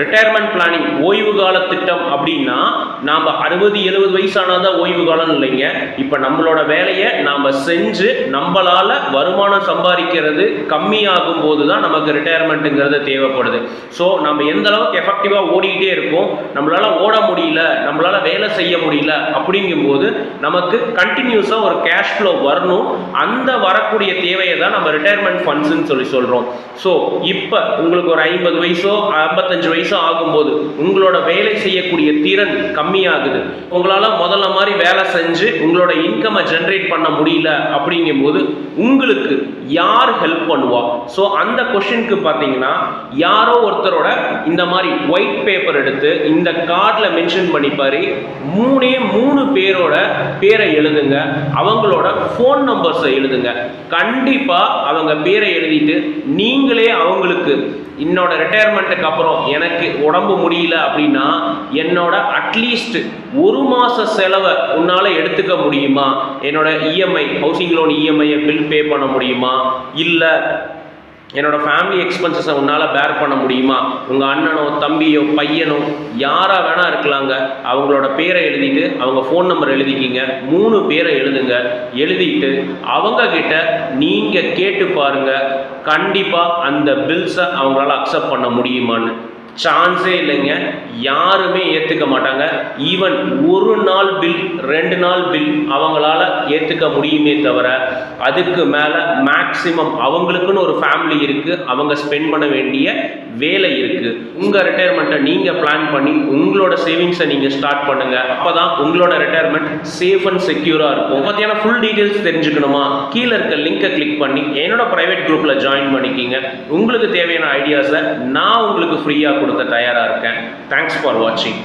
Retirement planning ஓய்வு கால திட்டம் அப்படின்னா நாம் அறுபது எழுபது வயசானாதான் ஓய்வு காலம்னு இல்லைங்க. இப்போ நம்மளோட வேலையை நாம் செஞ்சு நம்மளால் வருமானம் சம்பாதிக்கிறது கம்மியாகும் போது தான் நமக்கு ரிட்டையர்மெண்ட்டுங்கிறது தேவைப்படுது. ஸோ நம்ம எந்த அளவுக்கு எஃபெக்டிவாக ஓடிக்கிட்டே இருக்கோம் நம்மளால் ஓட முடியல நம்மளால் வேலை செய்ய முடியல அப்படிங்கும்போது நமக்கு கண்டினியூஸாக ஒரு கேஷ் ஃப்ளோ வரணும். அந்த வரக்கூடிய தேவையை தான் நம்ம ரிட்டையர்மெண்ட் ஃபண்ட்ஸ்ன்னு சொல்லி சொல்கிறோம் ஸோ இப்போ உங்களுக்கு ஒரு ஐம்பது வயசோ ஐம்பத்தஞ்சு வயசு ஆகும்போது உங்களோட வேலை செய்யக்கூடிய திறன் கம்மியாகுது. உங்களால் முதல்ல மாதிரி வேலை செஞ்சு உங்களோட இன்கமை ஜென்ரேட் பண்ண முடியல அப்படிங்கும்போது உங்களுக்கு யார் ஹெல்ப் பண்ணுவா? ஸோ அந்த கொஷினுக்கு பார்த்தீங்கன்னா யாரோ ஒருத்தரோட இந்த மாதிரி ஒயிட் பேப்பர் எடுத்து இந்த கார்டில் மென்ஷன் பண்ணிப்பாரு. மூணே மூணு பேரோட பேரை எழுதுங்க. அவங்களோட ஃபோன் நம்பர்ஸை எழுதுங்க. கண்டிப்பாக அவங்க பேரை எழுதிட்டு நீங்களே அவங்களுக்கு என்னோட ரிட்டையர்மெண்ட்டுக்கு அப்புறம் எனக்கு உடம்பு முடியல அப்படின்னா என்னோட அட்லீஸ்ட் ஒரு மாத செலவை உன்னால் எடுத்துக்க முடியுமா? என்னோட இஎம்ஐ ஹவுசிங் லோன் இஎம்ஐயை பில் பே பண்ண முடியுமா? இல்லை என்னோட ஃபேமிலி எக்ஸ்பென்சஸை உன்னால் பேர் பண்ண முடியுமா? உங்கள் அண்ணனோ தம்பியோ பையனோ யாராக வேணால் இருக்கலாங்க. அவங்களோட பேரை எழுதிட்டு அவங்க ஃபோன் நம்பர் எழுதிக்கிங்க. மூணு பேரை எழுதுங்க. எழுதிட்டு அவங்கக்கிட்ட நீங்கள் கேட்டு பாருங்கள் கண்டிப்பாக அந்த பில்ஸை அவங்களால அக்செப்ட் பண்ண முடியுமான்னு. சான்ஸே இல்லைங்க. யாருமே ஏற்றுக்க மாட்டாங்க. ஈவன் ஒரு நாள் பில் ரெண்டு நாள் பில் அவங்களால ஏற்றுக்க முடியுமே தவிர அதுக்கு மேலே மேக்ஸிமம் அவங்களுக்குன்னு ஒரு ஃபேமிலி இருக்குது அவங்க ஸ்பெண்ட் பண்ண வேண்டிய வேலை இருக்குது உங்கள் ரிட்டையர்மெண்ட்டை நீங்கள் பிளான் பண்ணி உங்களோட சேவிங்ஸை நீங்கள் ஸ்டார்ட் பண்ணுங்கள் அப்போ தான் உங்களோட ரிட்டையர்மெண்ட் சேஃப் அண்ட் செக்யூராக இருக்கும். பார்த்தீங்கன்னா ஃபுல் டீட்டெயில்ஸ் தெரிஞ்சுக்கணுமா? கீழே இருக்க லிங்கை கிளிக் பண்ணி என்னோட ப்ரைவேட் குரூப்பில் ஜாயின் பண்ணிக்கிங்க. உங்களுக்கு தேவையான ஐடியாஸை நான் உங்களுக்கு ஃப்ரீயாக கொடுக்க தயாராக இருக்கேன். தேங்க்ஸ் ஃபார் வாட்சிங்